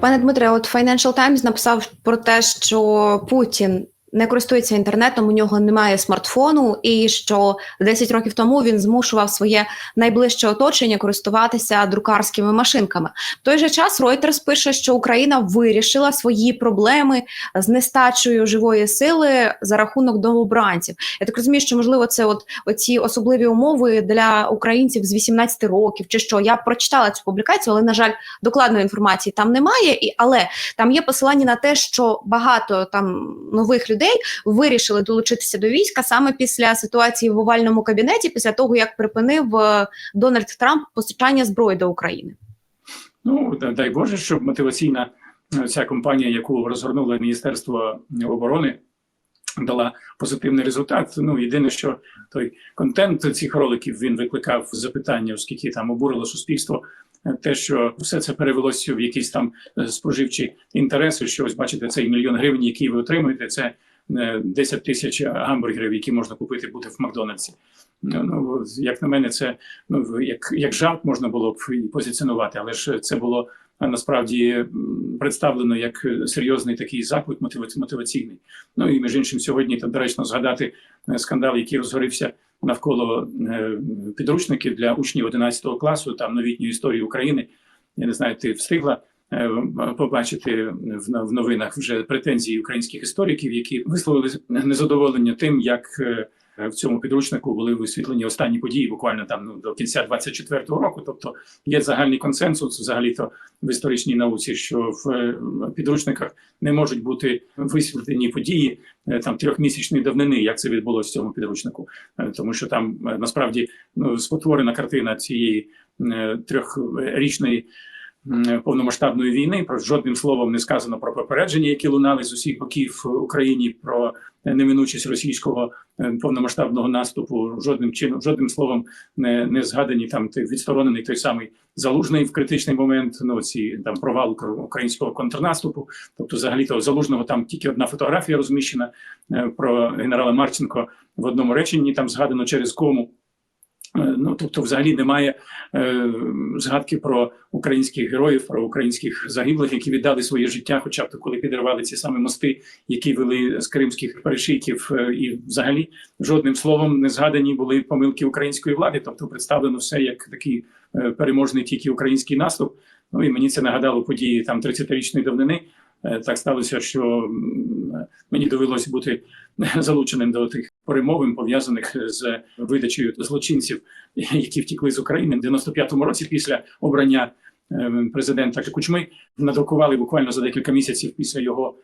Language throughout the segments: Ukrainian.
Пане Дмитре, от Financial Times написав про те, що Путін не користується інтернетом, у нього немає смартфону, і що 10 років тому він змушував своє найближче оточення користуватися друкарськими машинками. В той же час Reuters пише, що Україна вирішила свої проблеми з нестачею живої сили за рахунок новобранців. Я так розумію, що можливо це от оці особливі умови для українців з 18 років, чи що я прочитала цю публікацію, але на жаль, докладної інформації там немає. І але там є посилання на те, що багато там нових людей вирішили долучитися до війська саме після ситуації в овальному кабінеті, після того як припинив е, Дональд Трамп постачання зброї до України. Ну дай Боже, щоб мотиваційна е, ця компанія, яку розгорнуло Міністерство оборони, дала позитивний результат. Ну єдине, що той контент цих роликів він викликав запитання, оскільки там обурило суспільство. е, Те, що все це перевелося в якісь там споживчі інтереси, що ось бачите, цей мільйон гривень, який ви отримуєте, це 10 тисяч гамбургерів, які можна купити буде в Макдональдсі. Ну, ну як на мене, це ну як, як жарт можна було б позиціонувати, але ж це було насправді представлено як е, серйозний такий заклик мотива- мотиваційний. Ну і між іншим, сьогодні то доречно згадати е, скандал, який розгорівся навколо е, підручників для учнів 11 класу, там новітньої історії України. Я не знаю, ти встигла е, побачити в в новинах вже претензії українських істориків, які висловили незадоволення тим, як е, в цьому підручнику були висвітлені останні події, буквально там ну до кінця 24-го року. Тобто є загальний консенсус, взагалі то в історичній науці, що в е, підручниках не можуть бути висвітлені події е, там трьохмісячної давнини, як це відбулося в цьому підручнику, Е, тому що там е, насправді ну спотворена картина цієї е, трьохрічної. Повномасштабної війни про жодним словом не сказано про попередження, які лунали з усіх боків Україні про неминучість російського е, повномасштабного наступу. Жодним чином, жодним словом не, не згадані там відсторонений той самий залужний в критичний момент. Ну ці там провал укр- українського контрнаступу. Тобто, взагалі то залужного там тільки одна фотографія розміщена е, про генерала Марченко в одному реченні. Там згадано через кому. Е, Ну, тобто, взагалі немає е, згадки про українських героїв, про українських загиблих, які віддали своє життя, хоча б то коли підривали ці самі мости, які вели з кримських перешийків, е, і взагалі жодним словом не згадані були помилки української влади. Тобто, представлено все як такий е, переможний тільки український наступ. Ну і мені це нагадало події там 30-річної давнини. Е, Так сталося, що мені довелося бути залученим до тих перемовин, пов'язаних з видачею злочинців, які втікли з України в 95-му році після обрання е, президента Кучми. Надрукували буквально за декілька місяців після його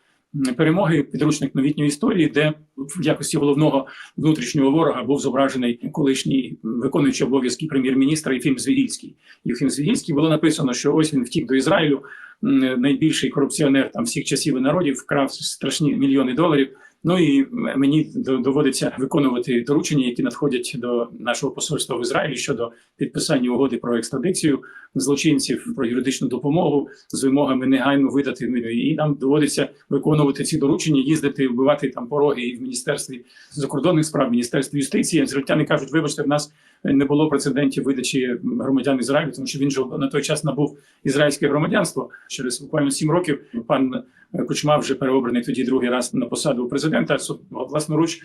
перемоги підручник новітньої історії, де в якості головного внутрішнього ворога був зображений колишній виконуючий обов'язки прем'єр-міністра Єфім Звірільський. Єфім Звірільський було написано, що ось він втік до Ізраїлю, найбільший корупціонер там всіх часів і народів, вкрав страшні мільйони доларів. Ну і мені доводиться виконувати доручення, які надходять до нашого посольства в Ізраїлі щодо підписання угоди про екстрадицію злочинців, про юридичну допомогу з вимогами негайно видати. І нам доводиться виконувати ці доручення, їздити, вбивати там пороги і в міністерстві закордонних справ, міністерстві юстиції. Ізраїльтяни кажуть, вибачте, в нас не було прецедентів видачі громадян Ізраїлю, тому що він же на той час набув ізраїльське громадянство. Через буквально сім років пан Кучма вже переобраний тоді другий раз на посаду президента. Со- власноруч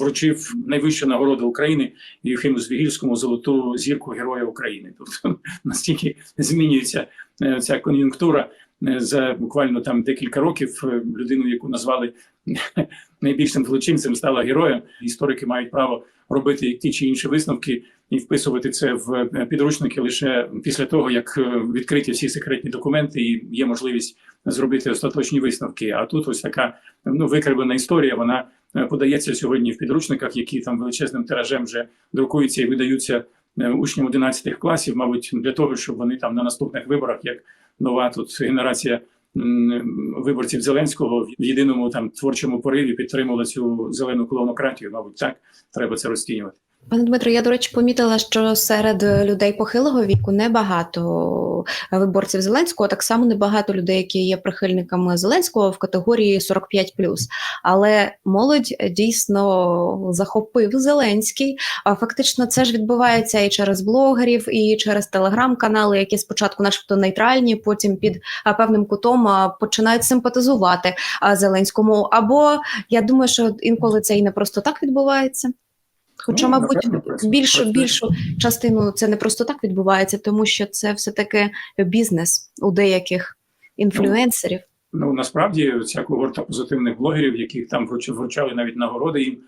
вручив найвищу нагороду України Євгену Звігільському золоту зірку Героя України. Тобто настільки змінюється е, ця кон'юнктура е, за буквально там декілька років. е, Людину, яку назвали найбільшим злочинцем, стала героєм. Історики мають право робити ті чи інші висновки і вписувати це в е, підручники лише після того, як е, відкриті всі секретні документи, і є можливість зробити остаточні висновки. А тут ось така ну викривлена історія. Вона е, подається сьогодні в підручниках, які там величезним тиражем вже друкуються і видаються учням 11 класів, мабуть, для того, щоб вони там на наступних виборах, як нова тут генерація виборців Зеленського в єдиному там творчому пориві підтримали цю зелену колонократію. Мабуть, так треба це розцінювати. Пане Дмитро, я, до речі, помітила, що серед людей похилого віку небагато виборців Зеленського, так само небагато людей, які є прихильниками Зеленського в категорії 45+. Але молодь дійсно захопив Зеленський. А фактично це ж відбувається і через блогерів, і через телеграм-канали, які спочатку, начебто, нейтральні, потім під певним кутом починають симпатизувати Зеленському. Або я думаю, що інколи це і не просто так відбувається. Хоча, Ну, мабуть, напевно, більшу більшу частину це не просто так відбувається, тому що це все таки бізнес у деяких інфлюенсерів. Ну насправді ця когорта позитивних блогерів, яких там вруч- вручали навіть нагороди їм.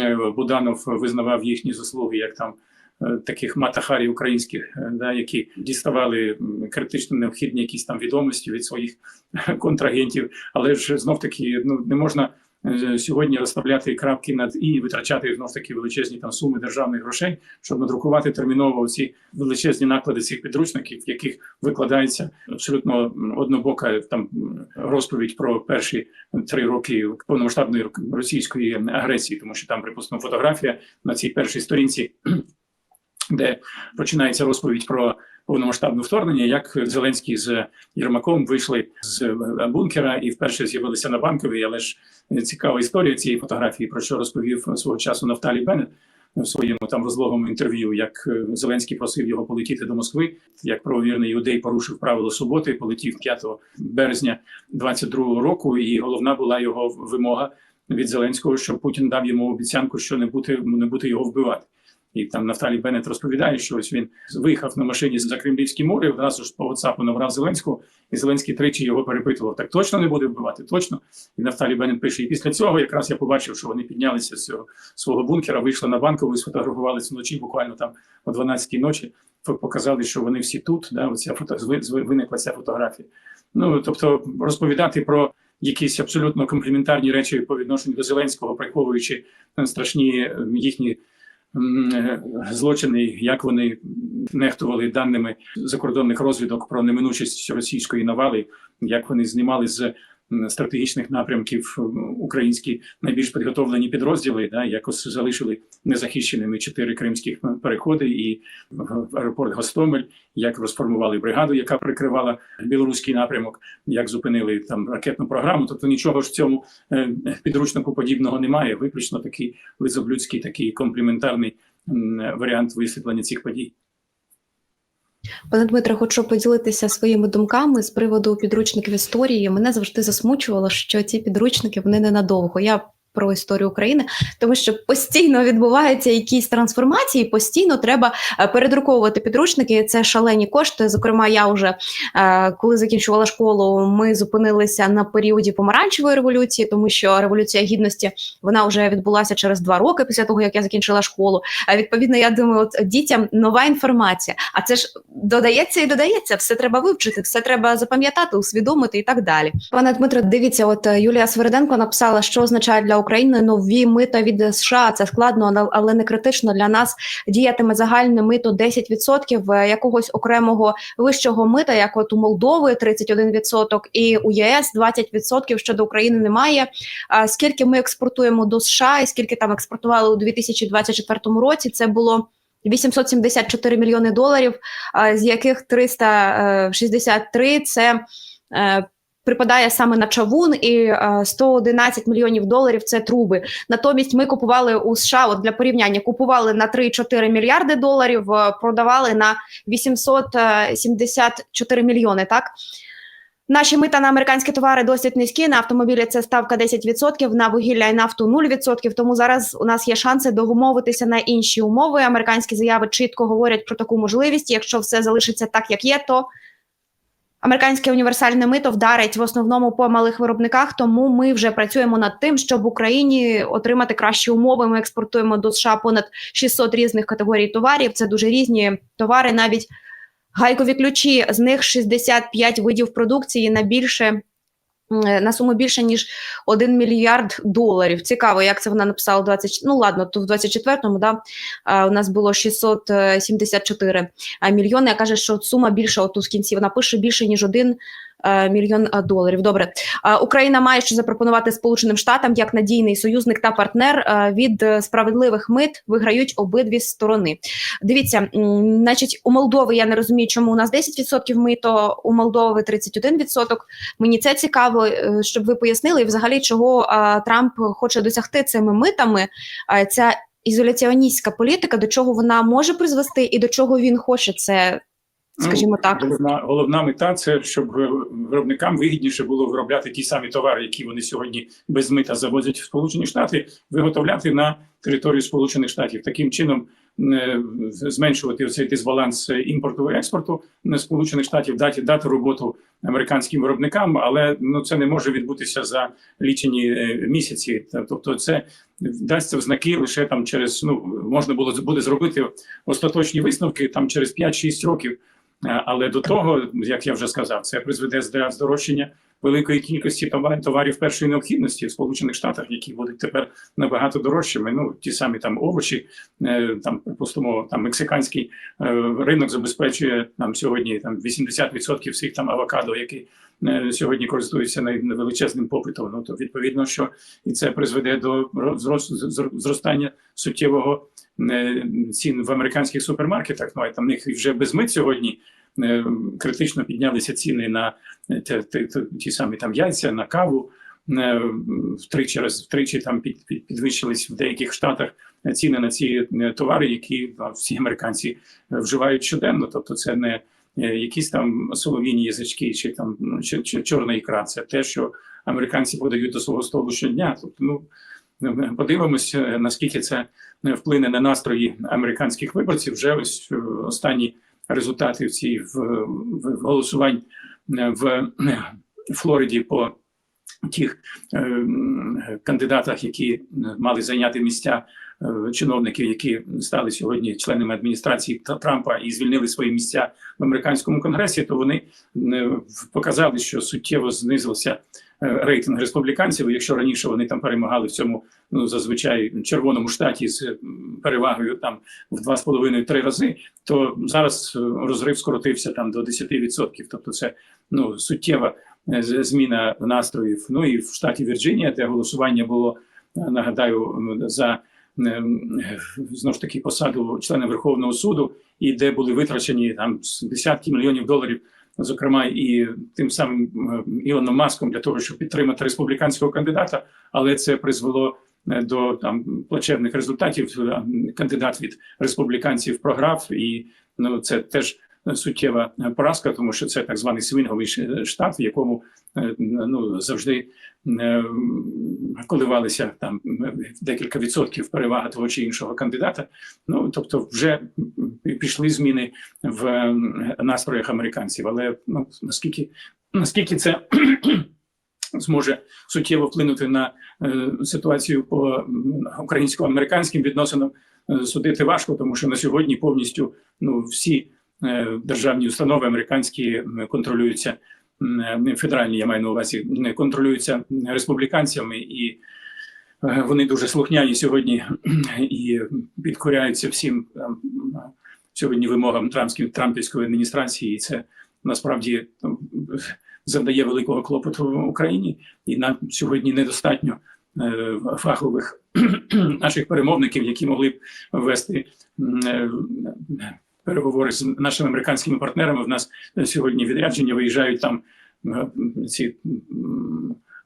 е, Буданов визнавав їхні заслуги як там е, таких матахарі українських, е, да, які діставали критично необхідні якісь там відомості від своїх контрагентів. Але ж знов таки ну не можна сьогодні розставляти крапки над і витрачати знов таки величезні там суми державних грошей, щоб надрукувати терміново ці величезні наклади цих підручників, в яких викладається абсолютно однобока там розповідь про перші три роки повномасштабної російської агресії, тому що там припустимо фотографія на цій першій сторінці, де починається розповідь про повномасштабне вторгнення, як Зеленський з Єрмаком вийшли з бункера і вперше з'явилися на банковій, але ж цікава історія цієї фотографії, про що розповів свого часу Нафталі Беннет в своєму там розлогому інтерв'ю, як е, Зеленський просив його полетіти до Москви, як правовірний юдей порушив правило суботи, полетів 5 березня 22 року, і головна була його вимога від Зеленського, щоб Путін дав йому обіцянку, що не бути не бути його вбивати. І там Нафталі Беннет розповідає, що ось він виїхав на машині за Кремлівські море, одразу ж по WhatsApp набрав Зеленського, і Зеленський тричі його перепитував: так точно не буде вбивати? Точно. І Нафталі Беннет пише: і після цього якраз я побачив, що вони піднялися з цього свого бункера, вийшли на банкову і сфотографувалися вночі, буквально там о 12-й ночі. Показали, що вони всі тут. Да, оця фото виникла ця фотографія. Ну тобто розповідати про якісь абсолютно компліментарні речі по відношенню до Зеленського, приховуючи е, страшні е, їхні злочини, як вони нехтували даними закордонних розвідок про неминучість російської навали, як вони знімали з стратегічних напрямків українські найбільш підготовлені підрозділи, да, якось залишили незахищеними чотири кримських переходи і аеропорт Гостомель, як розформували бригаду, яка прикривала білоруський напрямок, як зупинили там ракетну програму. Тобто нічого ж в цьому е, підручнику подібного немає. Виключно такий лизоблюдський, такий компліментарний варіант висвітлення цих подій. Пане Дмитре, хочу поділитися своїми думками з приводу підручників історії. Мене завжди засмучувало, що ці підручники вони ненадовго. Я про історію України, тому що постійно відбуваються якісь трансформації, постійно треба е, передруковувати підручники. Це шалені кошти. Зокрема, я вже е, коли закінчувала школу, ми зупинилися на періоді помаранчевої революції, тому що революція гідності вона вже відбулася через два роки після того, як я закінчила школу. А відповідно, я думаю, от дітям нова інформація. А це ж додається і додається. Все треба вивчити, все треба запам'ятати, усвідомити і так далі. Пане Дмитро, дивіться, от е, Юлія Свериденко написала, що означає для України нові мита від США. Це складно, але не критично для нас. Діятиме загальне мито 10% е, якогось окремого вищого мита, як от у Молдови 31% і у ЄС 20% щодо України немає. А скільки ми експортуємо до США, і скільки там експортували у 2024 році? Це було 874 мільйони доларів, з яких 363 – це е, припадає саме на чавун, і е, 111 мільйонів доларів це труби. Натомість ми купували у США от для порівняння, купували на 3-4 мільярди доларів, е, продавали на 874 мільйони. Так. Наші мита на американські товари досить низькі. На автомобілі це ставка 10%, на вугілля і нафту 0%. Тому зараз у нас є шанси домовитися на інші умови. Американські заяви чітко говорять про таку можливість. Якщо все залишиться так, як є, то американське універсальне мито вдарить в основному по малих виробниках. Тому ми вже працюємо над тим, щоб в Україні отримати кращі умови. Ми експортуємо до США понад 600 різних категорій товарів. Це дуже різні товари, навіть. Гайкові ключі, з них 65 видів продукції на більше на суму більше ніж 1 мільярд доларів. Цікаво, як це вона написала 20, ну ладно, то в 24-му да, у нас було 674 мільйони. Я каже, що сума більша, отут в кінці вона пише більше ніж 1 е, мільйон е, доларів. Добре, Е, Україна має що запропонувати Сполученим Штатам як надійний союзник та партнер е, від е, справедливих мит виграють обидві сторони. Дивіться, значить, у Молдови я не розумію, чому у нас 10% мито, у Молдови 31%. Мені це цікаво, е, щоб ви пояснили, і взагалі, чого е, Трамп хоче досягти цими митами. Е, Ця ізоляціоністська політика, до чого вона може призвести, і до чого він хоче це, скажімо Ну, так. Головна, головна мета це щоб виробникам вигідніше було виробляти ті самі товари, які вони сьогодні без мита завозять в Сполучені Штати, виготовляти на територію Сполучених Штатів. Таким чином е, зменшувати цей дисбаланс імпорту і експорту на Сполучених Штатів, дати дати роботу американським виробникам, але ну це не може відбутися за лічені е, місяці. Тобто, це дасться в знаки лише там через ну можна було буде зробити остаточні висновки там через 5-6 років. Е, Але до того, як я вже сказав, це призведе до здорожчання великої кількості товарів, першої необхідності в Сполучених Штатах, які будуть тепер набагато дорожчими. Ну ті самі там овочі, е, там припустимо, там мексиканський е, ринок забезпечує нам сьогодні там 80% всіх там авокадо, які сьогодні користуються величезним попитом. Ну то відповідно, що і це призведе до ро- зрос- зр- зростання суттєвого е, цін в американських супермаркетах. Ну а там них вже без мит сьогодні е, критично піднялися ціни на е, те- те- ті самі там яйця, на каву. Е, Втричі раз втричі там під, під, підвищились в деяких штатах ціни на ці е, товари, які всі американці е, вживають щоденно. Тобто, це не е, якісь там солов'їні язички чи там ну, чи, чи чорна ікра. Це те, що американці подають до свого столу щодня. Тобто, ну подивимось, е, наскільки це е, вплине на настрої американських виборців. Вже ось е, останні результати в цій в, в, голосувань е, в е, Флориді по тих е, кандидатах, які е, мали зайняти місця е, чиновників, які стали сьогодні членами адміністрації Трампа і звільнили свої місця в американському конгресі, то вони е, показали, що суттєво знизився рейтинг республіканців. Якщо раніше вони там перемагали в цьому ну зазвичай червоному штаті з перевагою там в 2,5-3 рази, то зараз е, розрив скоротився там до 10%. Тобто, це ну суттєва е, зміна настроїв. Ну і в штаті Вірджинія, де голосування було е, нагадаю за знову ж таки посаду члена Верховного суду, і де були витрачені там десятки мільйонів доларів, зокрема і тим самим Ілоном Маском для того, щоб підтримати республіканського кандидата, але це призвело е, до там плачевних результатів. Е, Кандидат від республіканців програв, і ну це теж суттєва е, поразка, тому що це так званий свінговий ш- штат, в якому е, ну завжди е, коливалися там декілька відсотків перевага того чи іншого кандидата. Ну тобто, вже пішли зміни в е, настроях американців. Але ну наскільки наскільки це зможе суттєво вплинути на е, ситуацію по українсько-американським відносинам, е, судити важко, тому що на сьогодні повністю ну всі е, державні установи американські контролюються федеральні, я маю на увазі, контролюються республіканцями, і е, вони дуже слухняні сьогодні і підкоряються всім сьогодні вимогам трампської трампівської адміністрації. І це насправді завдає великого клопоту Україні, і нам сьогодні недостатньо е, фахових наших перемовників, які могли б вести е, переговори з нашими американськими партнерами. В нас сьогодні відрядження виїжджають там е, ці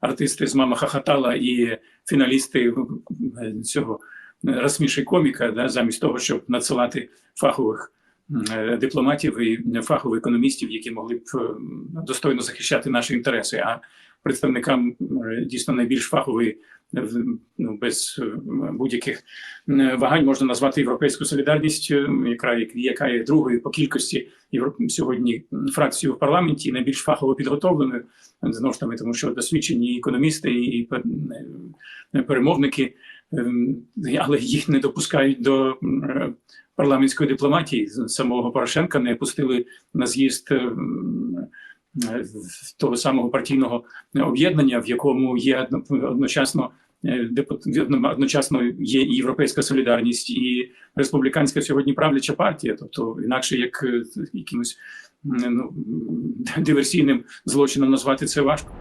артисти з мама Хахатала і фіналісти е, цього розсміши коміка, да, замість того, щоб надсилати фахових е, дипломатів і фахових економістів, які могли б е, достойно захищати наші інтереси. А представникам е, дійсно найбільш фахової, е, ну, без е, будь-яких вагань можна назвати європейську солідарність, яка, є другою по кількості сьогодні фракцією в парламенті, найбільш фахово підготовленою знову ж таки, тому що досвідчені економісти і пе- перемовники, ем, але їх не допускають до парламентської дипломатії. Самого Порошенка не пустили на з'їзд ем, того самого партійного об'єднання, в якому є одночасно е, одночасно є і європейська солідарність, і республіканська сьогодні правляча партія, тобто інакше як е, якимось ну, диверсійним злочином назвати це важко.